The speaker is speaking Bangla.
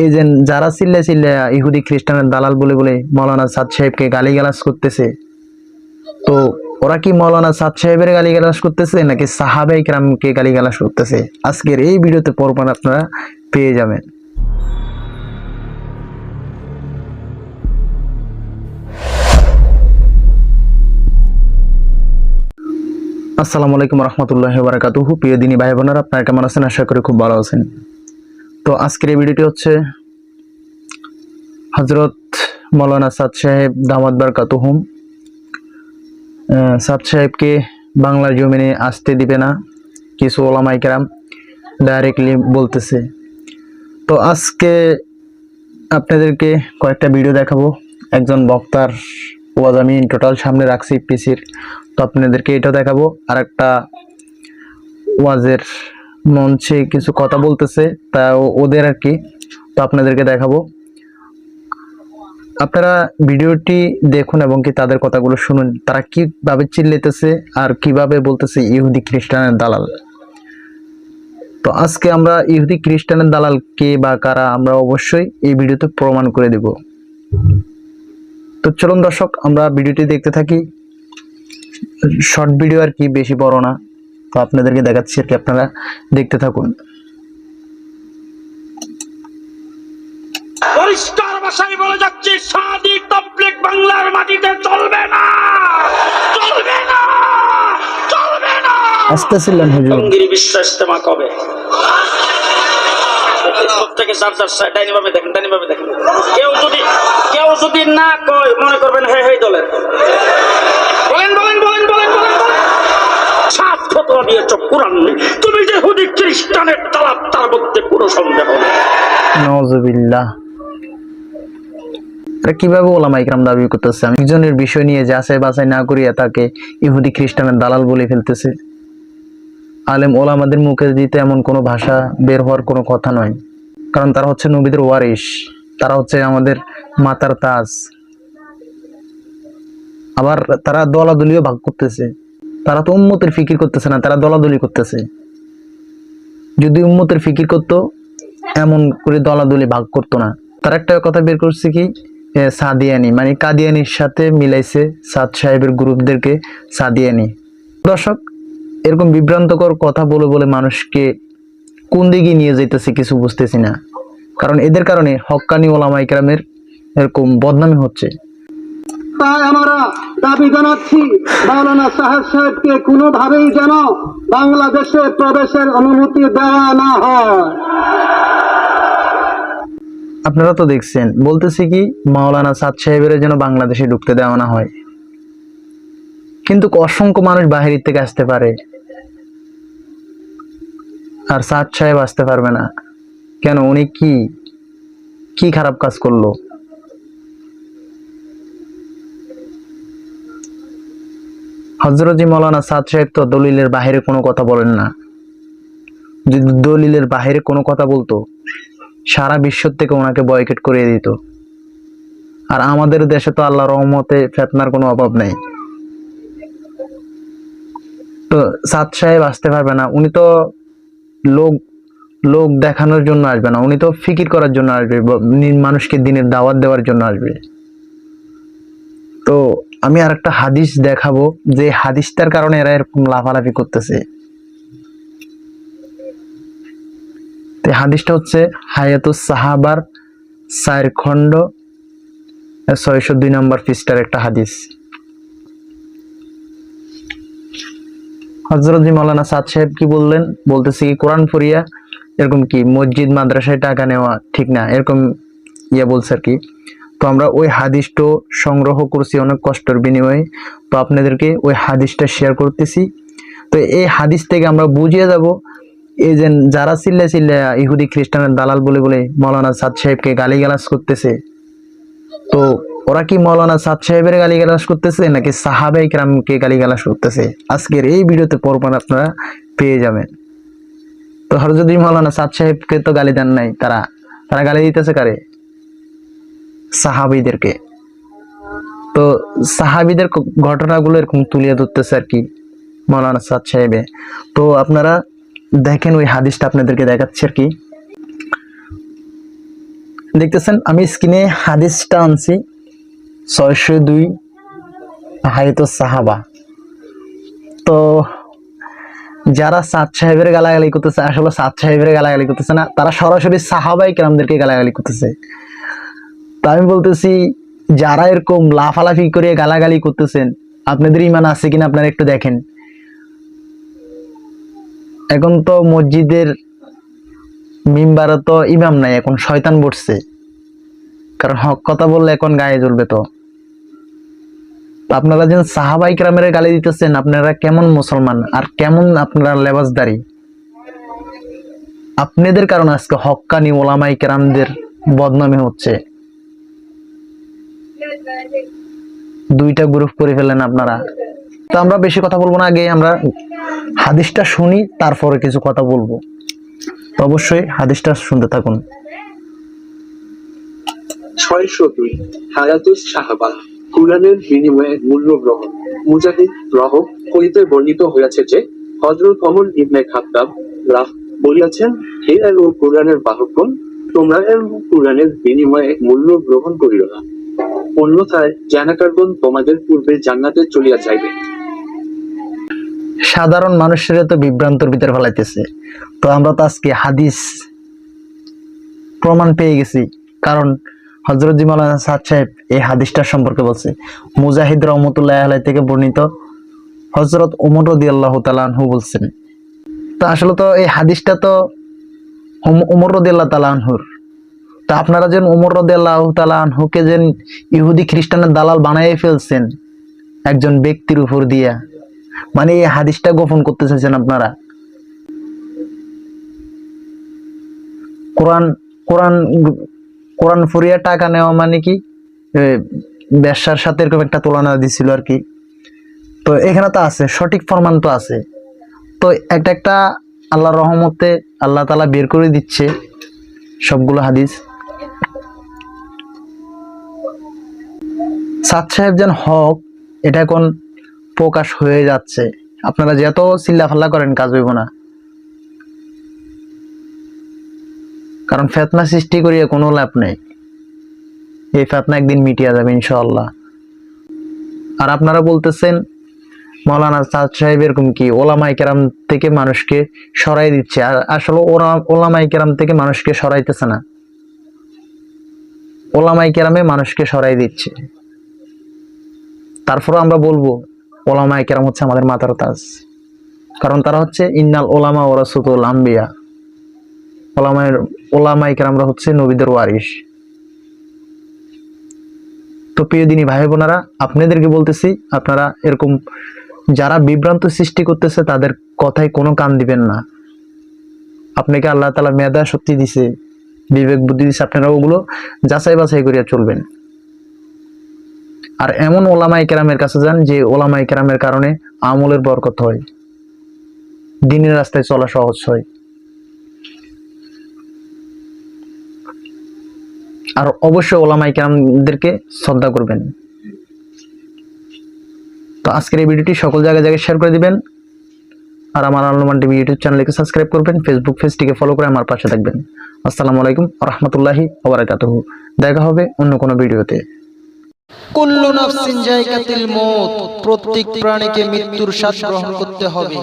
এই যে যারা চিল্লা চিল্লা ইহুদি খ্রিস্টানের দালাল বলে বলে মৌলানা সাদ সাহেবকে গালিগালাজ করতেছে, তো ওরা কি মৌলানা সাদ সাহেবের গালিগালাজ করতেছে নাকি সাহাবাই কেরামকে গালিগালাজ করতেছে? আজকের এই ভিডিওতে পরপর আপনারা পেয়ে যাবেন। আসসালামু আলাইকুম রহমতুল্লাহ বারাকাতুহু। প্রিয় দিনী ভাই বোনেরা আপনারা কেমন আছেন? আশা করি খুব ভালো আছেন। তো আজকের এই ভিডিওটি হচ্ছে হজরত মৌলানা সাদ সাহেব দামাদ বারকাতুহুম সাদ সাহেবকে বাংলার জমিনে আসতে দিবে না, কিছু ওলামাই কেরাম ডাইরেক্টলি বলতেছে। তো আজকে আপনাদেরকে কয়েকটা ভিডিও দেখাবো। একজন বক্তার ওয়াজ আমি টোটাল সামনে রাখছি পিসির। তো আপনাদেরকে এটাও দেখাবো। আর একটা ওয়াজের মঞ্চে কিছু কথা বলতেছে, তা ওদের আর কি। তো আপনাদেরকে দেখাবো। আপনারা ভিডিওটি দেখুন এবং কি তাদের কথাগুলো শুনুন। তারা কীভাবে চিল্লাইতেছে আর কীভাবে বলতেছে ইহুদি খ্রিস্টানের দালাল। তো আজকে আমরা ইহুদি খ্রিস্টানের দালাল কে বা কারা, আমরা অবশ্যই এই ভিডিওতে প্রমাণ করে দেব। তো চলুন দর্শক, আমরা ভিডিওটি দেখতে থাকি। শর্ট ভিডিও আর কি, বেশি বড় না। তো আপনাদেরকে দেখাচ্ছি আর কি আপনারা দেখতে থাকুন। পরিষ্কার ভাষায় বলে যাচ্ছি সাদি তবলিক বাংলার মাটিতে চলবে না চলবে না চলবে না। আসতেছিলেন হুজুর। জঙ্গির বিশ্ব ইস্তেমা কবে? প্রত্যেকে চার চার ডাইনি ভাবে দেখেন ডাইনি ভাবে দেখেন। কেউ যদি কেউ যদি না কয় মনে করবেন হে হে দলের। ফতোয়া দিয়েছ কোরআন নেই তুমি খ্রিস্টানের তালাব তার মধ্যে পুরো সন্দেহ নেই। কীভাবে ওলামা ইকরাম দাবি করতেছে? আমি একজনের বিষয় নিয়ে যাচাই বাছাই না করিয়া তাকে ইহুদি খ্রিস্টানের দালাল বলে ফেলতেছে। আলেম ওলামাদের মুখে দিতে এমন কোনো ভাষা বের হওয়ার কোনো কথা নয়। কারণ তারা হচ্ছে নবীদের ওয়ারিস তারা হচ্ছে আমাদের মাতার তাজ। আবার তারা দলাদলীয় ভাগ করতেছে। তারা তো উম্মতের ফিকির করতেছে না, তারা দলাদলি করতেছে। যদি উম্মতের ফিকির করতো, এমন করে দলাদলি ভাগ করতো না। তার একটা কথা বের করছে কি? সাদিয়ানি মানে কাদিয়ানির সাথে মিলাইছে সাদ সাহেবের গ্রুপদেরকে সাদিয়ানি। দর্শক, এরকম বিভ্রান্তকর কথা বলে বলে মানুষকে কোন দিকে নিয়ে যাইতেছে কিছু বুঝতেছি না। কারণ এদের কারণে হক্কানি ওলামা ইকরামের এরকম বদনামি হচ্ছে। তাই আমরা দাবি জানাচ্ছি, মাওলানা সাহেব সাহেবকে কোনোভাবেই যেন বাংলাদেশে প্রবেশের অনুমতি দেওয়া না হয়। আপনারা তো দেখছেন, বলতেছি কি, মাওলানা সাদ সাহেবের যেন বাংলাদেশে ঢুকতে দেওয়া না হয়। কিন্তু অসংখ্য মানুষ বাহির থেকে আসতে পারে। আর সাদ সাহেব আসতে পারবে না। কেন, উনি কি? কি খারাপ কাজ করল? হজরতজি মৌলানা সাদ সাহেব তো দলিলের বাহিরে কোনো কথা বলেন না। যদি দলিলের বাহিরে কোনো কথা বলতো, সারা বিশ্ব থেকে ওনাকে বয়কেট করিয়ে দিত। আর আমাদের দেশে তো আল্লাহ রহমতে ফেতনার কোনো অভাব নেই। তো সাদ সাহেব আসতে পারবে না, উনি তো লোক লোক দেখানোর জন্য আসবে না, উনি তো ফিকির করার জন্য আসবে মানুষকে দিনের দাওয়াত দেওয়ার জন্য আসবে। তো আমি আর একটা হাদিস দেখাবো, যে হাদিসটার কারণে এরা এরকম লাফালাফি করতেছে। হাদিসটা হচ্ছে হায়াতুস সাহাবার চার খণ্ড ছয়শো দুই নম্বর পৃষ্ঠার একটা হাদিস। হজরত মৌলানা সাদ সাহেব কি বললেন? বলতেছে কি, কোরআন পড়িয়া এরকম কি, মসজিদ, মাদ্রাসায় টাকা নেওয়া ঠিক না? এরকম ইয়ে বলছে আর কি। তো আমরা ওই হাদিসটা সংগ্রহ করছি, অনেক কষ্টের বিনিময়ে। তো আপনাদেরকে ওই হাদিসটা শেয়ার করতেছি। তো এই হাদিস থেকে আমরা বুঝিয়ে যাব, এই যে যারা চিল্লা চিল্লা ইহুদি খ্রিস্টানের দালাল বলে বলে মৌলানা সাদ সাহেবকে গালিগালাজ করতেছে, তো ওরা কি মৌলানা সাদ সাহেবের গালিগালাজ করতেছে নাকি সাহাবাই কেরামকে গালিগালাজ করতেছে? আজকের এই ভিডিওতে পরপর আপনারা পেয়ে যাবেন। তো হরজদি মৌলানা সাদ সাহেবকে তো গালি দেন নাই, তারা তারা গালি দিতেছে কারে? সাহাবিদেরকে। তো সাহাবিদের ঘটনাগুলো এরকম তুলিয়ে ধরতেছে আর কি মৌলানা সাদ সাহেবে। তো আপনারা দেখেন ওই হাদিসটা আপনাদেরকে দেখাচ্ছে আর কি। দেখতেছেন, আমি স্ক্রিনে হাদিসটা আনছি, ছয়শো দুই হাইতো সাহাবা। তো যারা সাদ সাহেবের গালাগালি করতেছে, আসলে সাদ সাহেবের গালাগালি করতেছে না, তারা সরাসরি সাহাবাই কেরামদেরকে গালাগালি করতেছে। তা আমি বলতেছি, যারা এরকম লাফালাফি করে গালাগালি করতেছেন, আপনাদের ইমান আছে কিনা আপনারা একটু দেখেন। এখন তো মসজিদের মিম্বারে তো ইমাম নাই, এখন শয়তান বসছে। কারণ হক কথা বললে এখন গায়ে জ্বলবে তো। আপনারা যেন সাহাবাই ক্রামের গালি দিতেছেন, আপনারা কেমন মুসলমান আর কেমন আপনারা লেবাসদারি? আপনাদের কারণে আজকে হক্কানি ওলামাই কেরামদের বদনামি হচ্ছে। দুইটা গ্রুপ করে ফেলেন আপনারা। তো আমরা বেশি কথা বলব না, আগে আমরা হাদিসটা শুনি, তারপরে কিছু কথা বলব। তো অবশ্যই হাদিসটা শুনতে থাকুন। দুই, হায়াতুস সাহাবা, কুরআনের বিনিময়ে মূল্য গ্রহণ মুজাহিদ বর্ণিত হইয়াছে যে হজরত অমর ইবনে রাহ বলিয়াছেন, হে ও কুরআনের বাহকগণ, তোমরা ও বিনিময়ে মূল্য গ্রহণ করিও না। অন্যথায় জানাকারগণ তোমাদের পূর্বে জান্নাতে চলিয়া যাইবে। সাধারণ মানুষের তো বিভ্রান্তর ভিতরে ফেলাইতেছে। তো আমরা তো আজকে হাদিস প্রমাণ পেয়ে গেছি। কারণ হজরত জি মাওলানা সাদ সাহেব এই হাদিসটার সম্পর্কে বলছে, মুজাহিদ রহমতুল্লাহ আলাই থেকে বর্ণিত হজরত উমর রদি আল্লাহ তালাহু বলছেন। তো আসলে তো এই হাদিসটা তো উম- উমর রদি আল্লাহ তালাহুর তা আপনারা যেন উমর রদি আল্লাহ তালাহুকে যেন ইহুদি খ্রিস্টানের দালাল বানাই ফেলছেন একজন ব্যক্তির উপর দিয়া। মানে এই হাদিসটা গোপন করতে চাইছেন আপনারা? কোরআন কোরআন কোরআন ফুরিয়া টাকা নেওয়া মানে কি? ব্যবসার সাথে এরকম একটা তুলনা দিছিল আর কি। তো এখানে তো আছে, সঠিক ফরমান তো আছে। তো একটা একটা আল্লাহ রহমতে আল্লাহ তালা বের করে দিচ্ছে সবগুলো হাদিস। সাদ সাহেব যেন হক, এটা এখন প্রকাশ হয়ে যাচ্ছে। আপনারা যত চিল্লাফাল্লা করেন, কাজ হইব না। কারণ ফেতনা সৃষ্টি করিয়া কোনো লাভ নেই। এই ফেতনা একদিন মিটিয়া যাবে, ইনশাআল্লাহ। আর আপনারা বলতেছেন, মৌলানা সাদ সাহেব এরকম কি? ওলামাই কেরাম থেকে মানুষকে সরাই দিচ্ছে। আর আসলে ওরা ওলামাই কেরাম থেকে মানুষকে সরাইতেছে না। ওলামাই কেরামে মানুষকে সরাই দিচ্ছে। তারপরে আমরা বলব ওলামাই কেরাম হচ্ছে আমাদের মাতার তাজ। কারণ তারা হচ্ছে ইন্নাল ওলামা ওরাসুতুল আম্বিয়া। ওলামায়ের ওলামাই কেরামরা হচ্ছে নবীদের ওয়ারিস তো প্রিয় দিনী ভাই বোনেরা আপনাদেরকে বলতেছি, আপনারা এরকম যারা বিভ্রান্ত সৃষ্টি করতেছে, তাদের কথায় কোনো কান দিবেন না। আপনাকে আল্লাহ তালা মেধা শক্তি দিছে, বিবেক বুদ্ধি দিছে, আপনারা ওগুলো যাচাই বাছাই করিয়া চলবেন। আর এমন ওলামাই কেরামের কাছে যান যে ওলামাই কেরামের কারণে আমলের বরকত হয়। দিনের রাস্তায় চলা সহজ হয়। আর অবশ্যই ওলামাই কেরামদেরকে শ্রদ্ধা করবেন। তো আজকের এই ভিডিওটি সকল জায়গায় জায়গায় শেয়ার করে দিবেন। আর আমার আলমান টিভি ইউটিউব চ্যানেলকে সাবস্ক্রাইব করবেন ফেসবুক পেজটিকে ফলো করে আমার পাশে থাকবেন। আসসালামু আলাইকুম রহমতুল্লাহি ওবরাকাতুহু দেখা হবে অন্য কোনো ভিডিওতে। কুল্লু মত প্রত্যেক প্রাণীকে মৃত্যুর স্বাদ গ্রহণ করতে হবে।